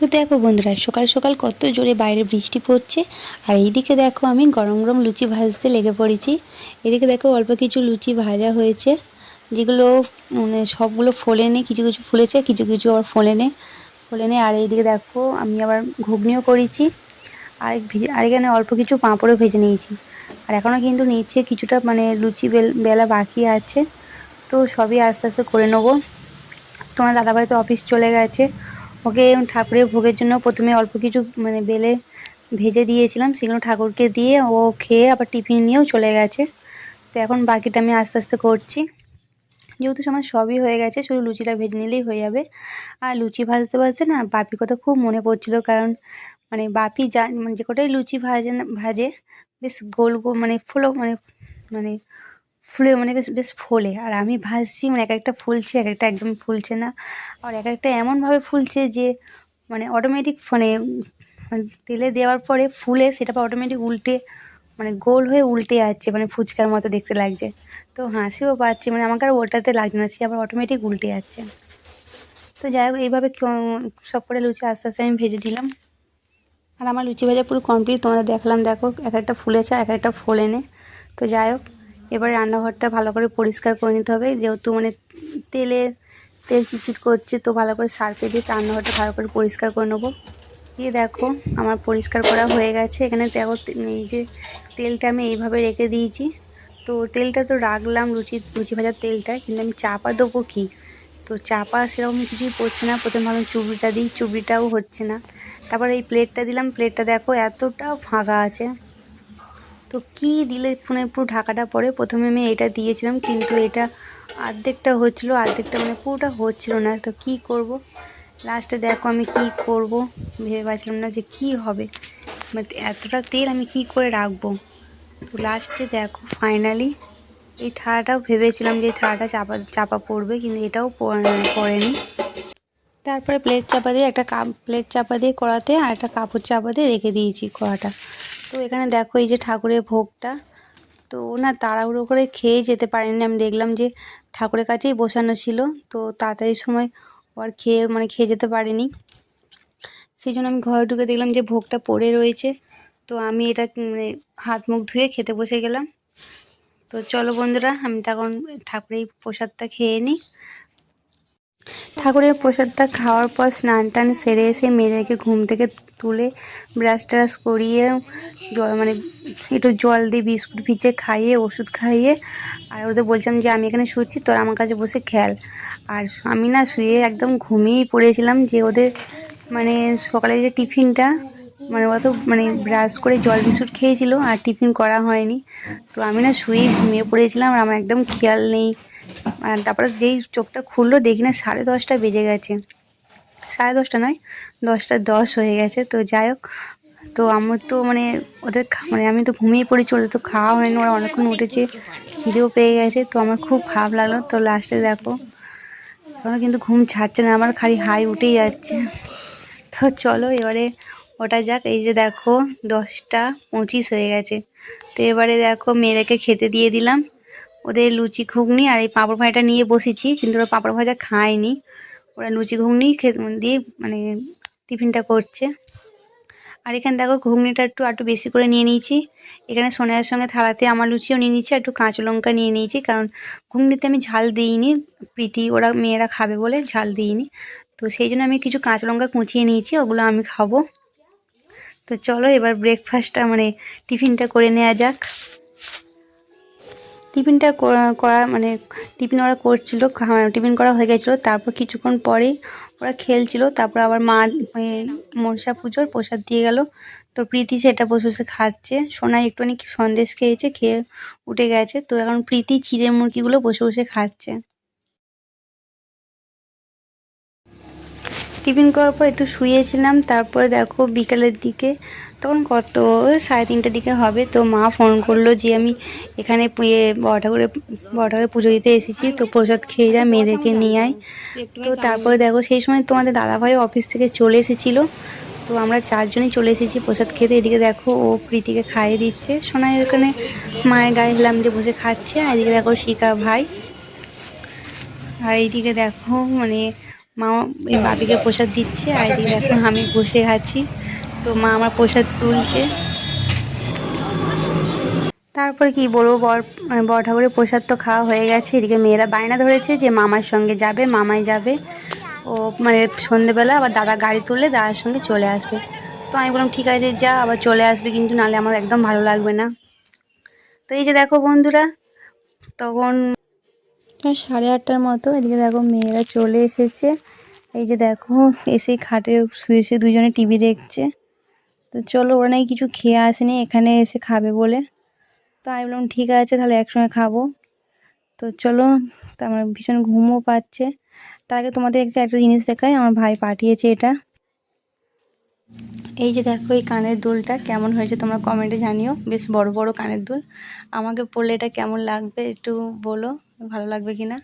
তো দেখো বন্ধুরা, সকাল সকাল কত জোরে বাইরে বৃষ্টি পড়ছে। আর এইদিকে দেখো আমি গরম গরম লুচি ভাজতে লেগে পড়েছি। এদিকে দেখো অল্প কিছু লুচি ভাজা হয়েছে, যেগুলো মানে সবগুলো ফোলেনি, কিছু কিছু ফুলেছে, কিছু কিছু আবার ফোলেনে। ফোলেনে, আর এইদিকে দেখো আমি আবার ঘুগনিও করেছি। আর আর এখানে অল্প কিছু পাঁপড়ও ভেজে নিয়েছি। আর এখনও কিন্তু নিচ্ছে কিছুটা মানে লুচি বেল- বেলা বাকি আছে। তো সবই আস্তে আস্তে করে নেব। তোমার দাদাভাই তো অফিস চলে গেছে। ওকে ঠাকুরের ভোগের জন্য প্রথমে অল্প কিছু মানে বেলে ভেজে দিয়েছিলাম, সেগুলো ঠাকুরকে দিয়ে ও খেয়ে আবার টিফিন নিয়েও চলে গেছে। তো এখন বাকিটা আমি আস্তে আস্তে করছি। যেহেতু আমার সবই হয়ে গেছে, শুধু লুচিটা ভেজে নিলেই হয়ে যাবে। আর লুচি ভাজতে ভাজতে না বাপির কথা খুব মনে পড়ছিল, কারণ মানে বাপি যা মানে যে কটাই লুচি ভাজে ভাজে, বেশ গোল গোল মানে ফুলো মানে মানে ফুলে মানে বেশ বেশ ফোলে। আর আমি ভাজছি মানে এক একটা ফুলছে, এক একটা একদম ফুলছে না। আর এক একটা এমনভাবে ফুলছে যে মানে অটোমেটিক মানে মানে তেলে দেওয়ার পরে ফুলে সেটা অটোমেটিক উল্টে মানে গোল হয়ে উল্টে যাচ্ছে মানে ফুচকার মতো দেখতে লাগছে। তো হাসিও পাচ্ছে মানে আমাকে আর ওটাতে লাগছে না, সে আবার অটোমেটিক উল্টে যাচ্ছে। তো যাই হোক, এইভাবে সব করে লুচি আস্তে আস্তে আমি ভেজে দিলাম আর আমার লুচি ভাজা পুরো কমপ্লিট তোমাদের দেখলাম, দেখো, এক একটা ফুলেছে এক একটা ফোলেনে। তো যাই হোক এবারে রান্নাঘরটা ভালো করে পরিষ্কার করে নিতে হবে। যেহেতু মানে তেলের তেল চিটচিট করছে, তো ভালো করে সার্ফে দিয়ে রান্নাঘরটা ভালো করে পরিষ্কার করে নেব। দিয়ে দেখো, আমার পরিষ্কার করা হয়ে গেছে। এখানে দেখো এই যে তেলটা আমি এইভাবে রেখে দিয়েছি। তো তেলটা তো রাখলাম লুচি লুচি ভাজার তেলটা, কিন্তু আমি চাপা দেবো কি? তো চাপা সেরকম কিছুই পড়ছে না। প্রথমে ভাবলাম চুবড়িটা দিই, চুবড়িটাও হচ্ছে না। তারপর এই প্লেটটা দিলাম। প্লেটটা দেখো এতটা ফাঁকা আছে। তো কি দিলে ফোনে পুরো ঢাকাটা পড়ে প্রথমে আমি এটা দিয়েছিলাম, কিন্তু এটা অর্ধেকটা হচ্ছিল অর্ধেকটা মানে পুরোটা হচ্ছিল না। তো কি করব? লাস্টে দেখো আমি কি করব? ভেবে পাচ্ছিলাম না যে কি হবে। মানে এতটা তেল আমি কি করে রাখব? তো লাস্টে দেখো ফাইনালি এই থালাটাও ভেবেছিলাম যে থালাটা চাপা চাপা পড়বে, কিন্তু এটাও পড়ে- পড়েনি। তারপরে প্লেট চাপা দিয়ে একটা কাপ প্লেট চাপা দিয়ে কড়াতে আর একটা কাপড় চাপা দিয়ে রেখে দিয়েছি কড়াটা। তো এখানে দেখো এই যে ঠাকুরের ভোগটা। তো না তাড়াহুড়ো করে খেয়ে যেতে পারেনি। আমি দেখলাম যে ঠাকুরের কাছেই বসানো ছিল। তো তাড়াতাড়ি সময় আর খেয়ে মানে খেয়ে যেতে পারেনি। সেই জন্য আমি ঘরে ঢুকে দেখলাম যে ভোগটা পড়ে রয়েছে। তো আমি এটা মানে হাত মুখ ধুয়ে খেতে বসে গেলাম। তো চলো বন্ধুরা, আমি তখন ঠাকুরের প্রসাদটা খেয়ে নিই। ঠাকুরের প্রসাদটা খাওয়ার পর স্নান টান সেরে এসে মেয়েদেরকে ঘুম থেকে তুলে ব্রাশ ট্রাশ করিয়ে জল মানে একটু জল দিয়ে বিস্কুট ভিজে খাইয়ে, ওষুধ খাইয়ে, আর ওদের বলছিলাম যে আমি এখানে শুচ্ছি, তোর আমার কাছে বসে খেল আর আমি না শুয়ে একদম ঘুমিয়েই পড়েছিলাম যে ওদের মানে সকালে যে টিফিনটা মানে ওরা তো মানে ব্রাশ করে জল বিস্কুট খেয়েছিল, আর টিফিন করা হয়নি। তো আমি না শুয়েই ঘুমিয়ে পড়েছিলাম, আর আমার একদম খেয়াল নেই। আর তারপরে যেই চোখটা খুললো, দেখি না সাড়ে দশটা বেজে গেছে। সাড়ে দশটা নয়, দশটা দশ হয়ে গেছে, তো যাই হোক। তো আমার তো মানে ওদের মানে আমি তো ঘুমিয়ে পড়েছি, ওদের তো খাওয়া হয়নি, ওরা অনেকক্ষণ উঠেছে, খিদেও পেয়ে গেছে, তো আমার খুব খারাপ লাগল। তো লাস্টে দেখো এখনও কিন্তু ঘুম ছাড়ছে না, আমার খালি হাই উঠেই যাচ্ছে। তো চলো এবারে ওটা যাক, এই যে দেখো, দশটা পঁচিশ হয়ে গেছে। তো এবারে দেখো, মেয়েদেরকে খেতে দিয়ে দিলাম। ওদের লুচি ঘুগনি আর এই পাঁপড় ভাজাটা নিয়ে বসেছি, কিন্তু ওরা পাঁপড় ভাজা খায়নি। ওরা লুচি ঘুগনি দিয়ে মানে টিফিনটা করছে। আর এখানে দেখো ঘুগনিটা একটু একটু বেশি করে নিয়ে নিয়েছি। এখানে সোনার সঙ্গে থালাতে আমার লুচিও নিয়ে নিয়েছি একটু কাঁচা লঙ্কা নিয়ে নিয়েছি, কারণ ঘুগনিতে আমি ঝাল দিইনি। প্রীতি, ওরা মেয়েরা খাবে বলে ঝাল দিইনি। তো সেই জন্য আমি কিছু কাঁচা লঙ্কা কুচিয়ে নিয়েছি, ওগুলো আমি খাব। তো চলো এবার ব্রেকফাস্টটা মানে টিফিনটা করে নেওয়া যাক। টিফিনটা করা- মানে টিফিন ওরা করছিল টিফিন করা হয়ে গেছিল। তারপর কিছুক্ষণ পরেই ওরা খেলছিল। তারপর আবার মা মানে মনসা পুজোর প্রসাদ দিয়ে গেল। তো প্রীতি সেটা বসে বসে খাচ্ছে। সোনাই একটুখানি সন্দেশ খেয়েছে, খেয়ে উঠে গেছে। তো এখন প্রীতি চিড়ে মুরগিগুলো বসে বসে খাচ্ছে। টিফিন করার পর একটু শুয়েছিলাম, তারপরে দেখো বিকালের দিকে তখন কত সাড়ে তিনটের দিকে হবে, তো মা ফোন করল যে আমি এখানে ইয়ে বড় ঠাকুরে বড় ঠাকুরে পুজো দিতে এসেছি, তো প্রসাদ খেয়ে যা, মেয়েদেরকে নিয়ে আয়। তো তারপরে দেখো সেই সময় তোমাদের দাদাভাই অফিস থেকে চলে এসেছিল, তো আমরা চারজনই চলে এসেছি প্রসাদ খেতে, এদিকে দেখো ও প্রীতিকে খাইয়ে দিচ্ছে, সোনাই ওখানে মায়ের গায়ে হেলাম দিয়ে বসে খাচ্ছে, আর এদিকে দেখো শিকা ভাই, আর এইদিকে দেখো মানে মা এই বাবিকে প্রসাদ দিচ্ছে আর এদিকে দেখো আমি বসে আছি। তো মা আমার প্রসাদ তুলছে। তারপর কি বলব বর মানে বর ঠাকুরের প্রসাদ তো খাওয়া হয়ে গেছে। এদিকে মেয়েরা বায়না ধরেছে যে মামার সঙ্গে যাবে মামাই যাবে। ও মানে সন্ধেবেলা আবার দাদা গাড়ি তুললে দাদার সঙ্গে চলে আসবে। তো আমি বললাম ঠিক আছে যা আবার চলে আসবে কিন্তু নালে আমার একদম ভালো লাগবে না। তো এই যে দেখো বন্ধুরা তখন সাড়ে আটটার মতো। এদিকে দেখো মেয়েরা চলে এসেছে। এই যে দেখো, এসে খাটে শুয়ে শুয়ে দুজনে টিভি দেখছে। তো চলো, ওরা নাকি কিছু খেয়ে আসেনি, এখানে এসে খাবে বলে। তো আমি বললাম, ঠিক আছে, তাহলে একসঙ্গে খাব। তো চলো আমার ভীষণ ঘুমও পাচ্ছে। তার আগে তোমাদের একটা একটা জিনিস দেখাই, আমার ভাই পাঠিয়েছে এটা। এই যে দেখো এই কানের দুলটা কেমন হয়েছে তোমরা কমেন্টে জানিও। বেশ বড় বড় কানের দুল। আমাকে পরলে এটা কেমন লাগবে একটু বলো, ভালো লাগবে কি না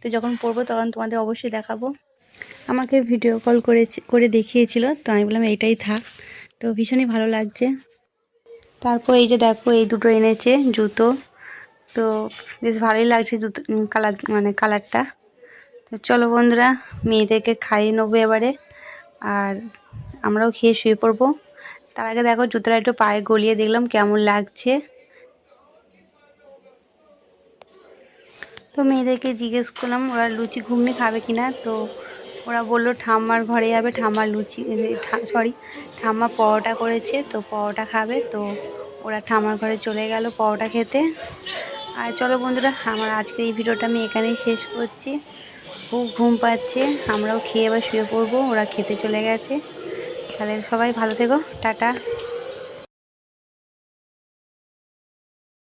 তো যখন পরবো তখন তোমাদের অবশ্যই দেখাবো। আমাকে ভিডিও কল করেছে করে দেখিয়েছিল, তো আমি বললাম এইটাই থাক। তো ভীষণই ভালো লাগছে। তারপর এই যে দেখো, এই দুটো এনেছে জুতো। তো বেশ ভালোই লাগছে জুতো কালার মানে কালারটা তো চলো বন্ধুরা, মেয়েদেরকে খাইয়ে নেব এবারে। আর আমরাও খেয়ে শুয়ে পড়ব। তার আগে দেখো জুতোটা একটু পায়ে গলিয়ে দেখলাম কেমন লাগছে। তো মেয়েদেরকে জিজ্ঞেস করলাম, ওরা লুচি ঘুগনি খাবে কি না তো ওরা বলল, ঠাম্মার ঘরে যাবে ঠাম্মার লুচি সরি ঠাম্মা পরোটা করেছে, তো পরোটা খাবে। তো ওরা ঠাম্মার ঘরে চলে গেল পরোটা খেতে। আর চলো বন্ধুরা, আমার আজকের এই ভিডিওটা আমি এখানেই শেষ করছি। খুব ঘুম পাচ্ছে, আমরাও খেয়ে এবার শুয়ে পড়ব, ওরা খেতে চলে গেছে। তাহলে সবাই ভালো থেকো টাটা।